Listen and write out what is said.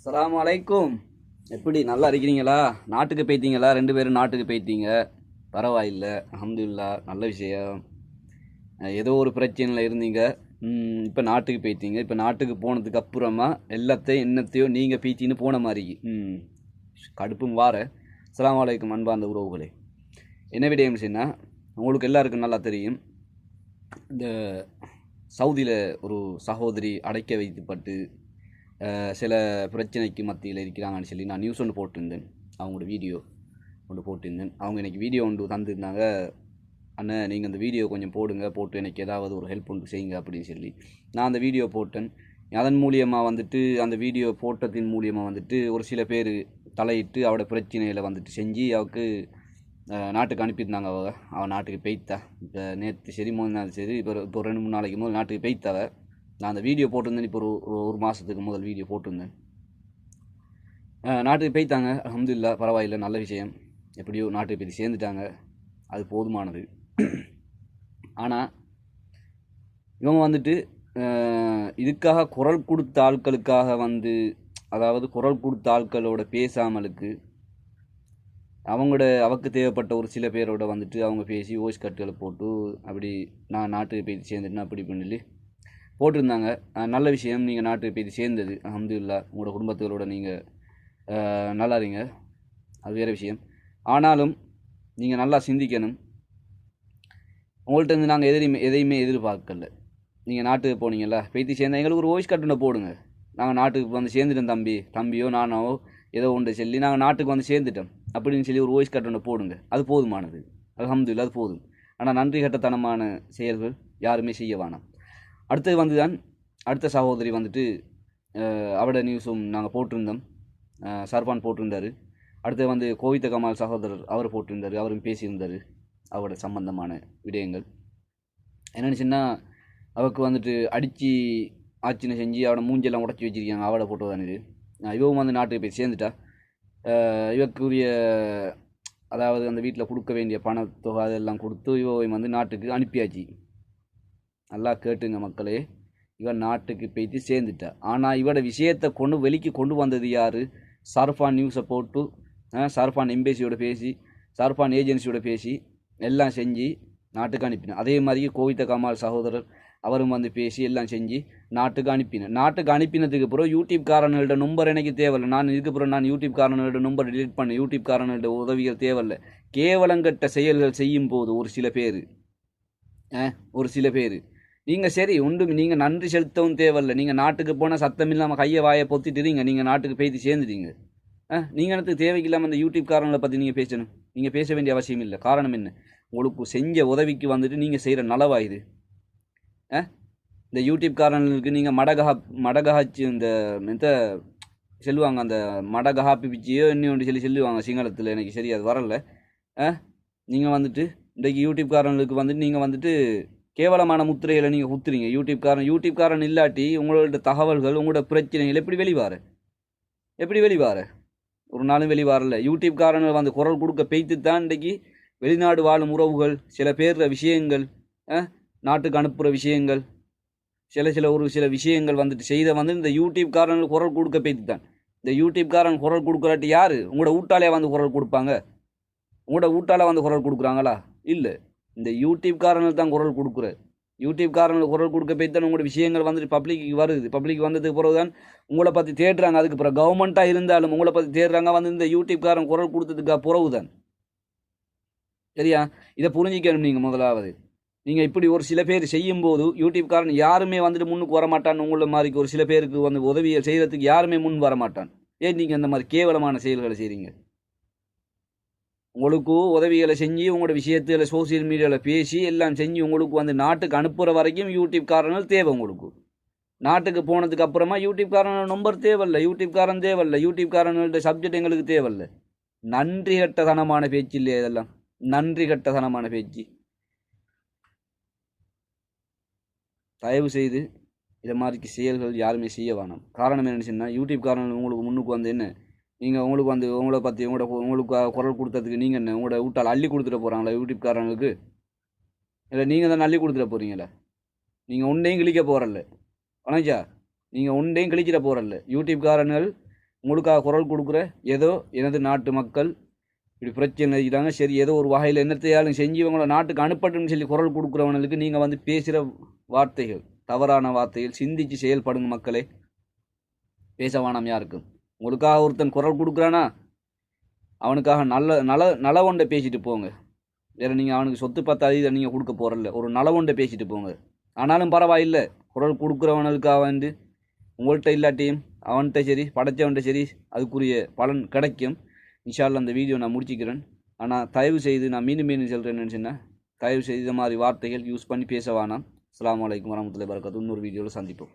அஸ்ஸலாமு வலைக்கும் எப்படி நல்லா இருக்கிறீங்களா? நாட்டுக்கு போய்த்தீங்களா ரெண்டு பேரும் நாட்டுக்கு போய்த்தீங்க பரவாயில்ல அஹமதுல்லா நல்ல விஷயம். ஏதோ ஒரு பிரச்சனையில் இருந்தீங்க. இப்போ நாட்டுக்கு போய்த்தீங்க இப்போ நாட்டுக்கு போனதுக்கு அப்புறமா எல்லாத்தையும் என்னத்தையோ நீங்கள் பீத்தின்னு போன மாதிரி. ம் கடுப்பும் வார. அஸ்ஸலாமு வலைக்கும் அன்பார்ந்த உறவுகளே. என்ன விடயம் செய்யினா உங்களுக்கு எல்லாருக்கும் நல்லா தெரியும். இந்த சவுதியில் ஒரு சகோதரி அடைக்க வைக்கப்பட்டு சில பிரச்சனைக்கு மத்தியில் இருக்கிறாங்கன்னு சொல்லி நான் நியூஸ் ஒன்று போட்டிருந்தேன். அவங்களோட வீடியோ ஒன்று போட்டிருந்தேன். அவங்க எனக்கு வீடியோ ஒன்று தந்திருந்தாங்க. அண்ணன் நீங்கள் அந்த வீடியோ கொஞ்சம் போடுங்க. போட்டு எனக்கு ஏதாவது ஒரு ஹெல்ப் ஒன்று செய்யுங்க அப்படின்னு சொல்லி நான் அந்த வீடியோ போட்டேன். அதன் மூலியமாக வந்துட்டு அந்த வீடியோ போட்டதின் மூலியமாக வந்துட்டு ஒரு சில பேர் தலையிட்டு அவட பிரச்சனையில் வந்துட்டு செஞ்சு அவக்கு நாட்டுக்கு அனுப்பியிருந்தாங்க அவள் அவள் நாட்டுக்கு பெய்த்தா. இப்போ நேற்று சரி மூணு நாள் சரி இப்போ ஒரு- இப்போ ரெண்டு மூணு நாளைக்கு முதல் நாட்டுக்கு பெய்த்தாவ. நான் அந்த வீடியோ போட்டிருந்தேன். இப்போ ஒரு ஒரு- மாதத்துக்கு முதல் வீடியோ போட்டிருந்தேன். நாட்டுக்கு பெய்த்தாங்க. அஹமதுல்லா பரவாயில்ல. நல்ல விஷயம். எப்படியோ நாட்டுக்கு போய் சேர்ந்துட்டாங்க. அது போதுமானது. ஆனால் இவங்க வந்துட்டு இதுக்காக குரல் கொடுத்த ஆட்களுக்காக வந்து அதாவது குரல் கொடுத்த ஆட்களோட பேசாமலுக்கு அவங்களோட அவக்கு தேவைப்பட்ட ஒரு சில பேரோட வந்துட்டு அவங்க பேசி ஓய்ஸ் கட்டுகளை போட்டு அப்படி நான் நாட்டுக்கு போய் சேர்ந்துட்டேன். அப்படி பண்ணி போட்டிருந்தாங்க. நல்ல விஷயம். நீங்கள் நாட்டுக்கு போய் சேர்ந்தது. அல்ஹம்துலில்லாஹ் உங்களோட குடும்பத்துகளோட நீங்கள் நல்லா இருங்க அது வேறு விஷயம். ஆனாலும் நீங்கள் நல்லா சிந்திக்கணும். உங்கள்கிட்ட இருந்து நாங்கள் எதையுமே எதையுமே எதிர்பார்க்கல. நீங்கள் நாட்டுக்கு போனீங்கல்ல பேத்தி சேர்ந்தா எங்களுக்கு ஒரு வாய்ஸ் கட்டுனை போடுங்க. நாங்கள் நாட்டுக்கு வந்து சேர்ந்துட்டோம் தம்பி. தம்பியோ நானோ ஏதோ ஒன்று சொல்லி நாங்கள் நாட்டுக்கு வந்து சேர்ந்துட்டோம். அப்படின்னு சொல்லி ஒரு வாய்ஸ் கட்டுனை போடுங்க. அது போதுமானது. அல்ஹம்துலில்லாஹ் அது போதும். ஆனால் நன்றி கட்டத்தனமான செயல்கள் யாருமே செய்ய வேணாம். அடுத்தது வந்து தான் அடுத்த சகோதரி வந்துட்டு அவட நியூஸும் நாங்கள் போட்டிருந்தோம். சர்பான் போட்டிருந்தார். அடுத்தது வந்து கோவித்த கமால் சகோதரர் அவர் போட்டிருந்தார். அவரும் பேசியிருந்தார் அவரோட சம்பந்தமான விடயங்கள். என்னென்னுச்சுன்னா அவருக்கு வந்துட்டு அடித்து ஆச்சினை செஞ்சு அவனை மூஞ்செல்லாம் உடச்சி வச்சிருக்காங்க. அவட போட்டோ தான் இது. இவவும் வந்து நாட்டுக்கு போய் சேர்ந்துட்டா. இவக்குரிய அதாவது அந்த வீட்டில் கொடுக்க வேண்டிய பணத்தொகை அதெல்லாம் கொடுத்து இவன் வந்து நாட்டுக்கு அனுப்பியாச்சு. நல்லா கேட்டுங்க மக்களே. இவன் நாட்டுக்கு பேத்தி சேர்ந்துட்டா. ஆனால் இவட விஷயத்தை கொண்டு வெளிக்கு கொண்டு வந்தது யார்? சர்ஃபான் நியூஸை போட்டு சர்ஃபான் எம்பேசியோட பேசி சர்ஃபான் ஏஜென்சியோட பேசி எல்லாம் செஞ்சு நாட்டுக்கு அனுப்பினேன் அதே மாதிரி கோவித்த கமால் சகோதரர் அவரும் வந்து பேசி எல்லாம் செஞ்சு நாட்டுக்கு அனுப்பினேன் நாட்டுக்கு அனுப்பினதுக்கு அப்புறம் யூடியூப் காரனோட நம்பர் எனக்கு தேவையில்லை நான் இதுக்கப்புறம் நான் யூடியூப் காரனோட நம்பர் டிலீட் பண்ணேன் யூடியூப் காரனோட உதவிகள் தேவையில்லை கேவலங்கட்ட செயல்கள் செய்யும் போது ஒரு சில பேர் ஒரு சில பேர் நீங்கள் சரி ஒன்றும் நீங்கள் நன்றி செலுத்தவும் தேவையில்லை. நீங்கள் நாட்டுக்கு போனால் சத்தம் இல்லாமல் கையை வாயை பொத்திட்டுறீங்க. நீங்கள் நாட்டுக்கு பேசி சேர்ந்துட்டீங்க. ஆ நீங்கள் எனக்கு தேவைக்கில்லாமல் அந்த யூடியூப் காரணங்களை பற்றி நீங்கள் பேசணும்? நீங்கள் பேச வேண்டிய அவசியம் இல்லை. காரணம் என்ன? உங்களுக்கு செஞ்ச உதவிக்கு வந்துட்டு நீங்கள் செய்கிற நலவா இது? ஆ இந்த யூடியூப் காரணங்களுக்கு நீங்கள் மடகா மடகஹாச்சி இந்த இந்த சொல்லுவாங்க அந்த மடகஹாப்பி பிச்சியோ இன்னும் ஒன்று சொல்லி சொல்லுவாங்க சிங்களத்தில். எனக்கு சரி அது வரல. ஆ நீங்கள் வந்துட்டு இன்றைக்கு யூடியூப் காரணங்களுக்கு வந்துட்டு நீங்கள் வந்துட்டு கேவலமான முத்திரையில் நீங்கள் குத்துறீங்க. யூடியூப் காரன் யூடியூப் காரன் இல்லாட்டி உங்களோட தகவல்கள் உங்களோட பிரச்சனைகள் எப்படி வெளிவார்? எப்படி வெளிவார்? ஒரு நாளும் வெளிவாரல. யூடியூப் காரங்கள் வந்து குரல் கொடுக்க பெய்த்து தான் இன்றைக்கி வெளிநாடு வாழும் உறவுகள் சில பேர் விஷயங்கள் நாட்டுக்கு அனுப்புகிற விஷயங்கள் சில சில ஒரு சில விஷயங்கள் வந்துட்டு செய்த வந்து இந்த யூடியூப் குரல் கொடுக்க பெய்த்து தான் இந்த யூடியூப் காரன் குரல் கொடுக்குறாட்டி யார்? உங்களோட வீட்டாலே வந்து குரல் கொடுப்பாங்க. உங்களோட வீட்டால வந்து குரல் கொடுக்குறாங்களா? இல்லை. இந்த யூடியூப்காரங்களுக்கு தான் குரல் கொடுக்குற யூடியூப்காரங்களுக்கு குரல் கொடுக்க போய் தான் உங்களோட விஷயங்கள் வந்துட்டு பப்ளிக்கு வருது. பப்ளிக் வந்ததுக்கு பிறகு தான் உங்களை பற்றி தேடுறாங்க. அதுக்கு பிறகு கவர்மெண்ட்டாக இருந்தாலும் உங்களை பற்றி தேடுறாங்க. வந்து இந்த யூடியூப்காரன் குரல் கொடுத்ததுக்கு பிறகு தான். சரியா? இதை புரிஞ்சிக்கணும் நீங்கள் முதலாவது. நீங்கள் இப்படி ஒரு சில பேர் செய்யும்போது யூடியூப்காரன் யாருமே வந்துட்டு முன்னுக்கு வரமாட்டான் உங்களை மாதிரி ஒரு சில பேருக்கு வந்து உதவியை செய்கிறதுக்கு யாருமே முன் வரமாட்டான். ஏன் நீங்கள் அந்த மாதிரி கேவலமான செயல்களை செய்கிறீங்க உங்களுக்கு உதவிகளை செஞ்சு உங்களோட விஷயத்துல சோசியல் மீடியாவில் பேசி எல்லாம் செஞ்சு உங்களுக்கு வந்து நாட்டுக்கு அனுப்புகிற வரைக்கும் யூடியூப் காரணங்கள் தேவை உங்களுக்கு. நாட்டுக்கு போனதுக்கு அப்புறமா யூடியூப் காரன் நம்பர் தேவையில்லை யூடியூப் காரன் தேவையில்ல யூடியூப் காரங்களோட சப்ஜெக்ட் எங்களுக்கு தேவையில்லை. நன்றி கட்டதனமான பேச்சு இல்லையா இதெல்லாம்? நன்றி கட்டதனமான பேச்சு. தயவு செய்து இதை மாதிரி செயல்கள் யாருமே செய்ய வேணாம். காரணம் என்னன்னு சொன்னால் யூடியூப் காரங்கள் உங்களுக்கு முன்னுக்கு வந்து என்ன? நீங்கள் உங்களுக்கு வந்து உங்களை பற்றி உங்களோட உங்களுக்கு குரல் கொடுத்ததுக்கு நீங்கள் என்ன உங்களோட வீட்டால் அள்ளி கொடுத்துட்டு போகிறாங்களா யூடியூப்காரங்களுக்கு? இல்லை நீங்கள் தான் அள்ளி கொடுத்துட்டு போகிறீங்களே நீங்கள் ஒன்றையும் கிழிக்க போகிறல்ல வணங்கா நீங்கள் ஒன்றையும் கிழிச்சிட போகிறல்ல யூடியூப்காரன்கள் உங்களுக்காக குரல் கொடுக்குற ஏதோ எனது நாட்டு மக்கள் இப்படி பிரச்சனை இருக்கிறாங்க சரி ஏதோ ஒரு வகையில் என்னத்தையாலும் செஞ்சு இவங்கள நாட்டுக்கு அனுப்பட்டுன்னு சொல்லி குரல் கொடுக்குறவங்களுக்கு நீங்கள் வந்து பேசுகிற வார்த்தைகள் தவறான வார்த்தைகள் சிந்தித்து செயல்படுங்க மக்களே. பேச வேணாம் யாருக்கும்? உங்களுக்காக ஒருத்தன் குரல் கொடுக்குறானா? அவனுக்காக நல்ல நல நலவொண்டை பேசிட்டு போங்க. வேறு நீங்கள் அவனுக்கு சொத்து பத்து இதை நீங்கள் கொடுக்க போகிறல்ல ஒரு நலவொண்டை பேசிட்டு போங்க. ஆனாலும் பரவாயில்லை. குரல் கொடுக்குறவனுக்காக வந்து உங்கள்கிட்ட இல்லாட்டியும் அவன்கிட்ட சரி படைச்சவன்கிட்ட சரி அதுக்குரிய பலன் கிடைக்கும். இன்ஷால்ல அந்த வீடியோ நான் முடிச்சிக்கிறேன். ஆனால் தயவு செய்து நான் மீண்டும் மீண்டும் சொல்கிறேன்னு சொன்னால் தயவு செய்து இந்த மாதிரி வார்த்தைகள் யூஸ் பண்ணி பேச வேணாம். அஸ்லாம் வலைக்கம் வரமத்துல்லாஹி வரகாத்து இன்னொரு வீடியோவில் சந்திப்போம்.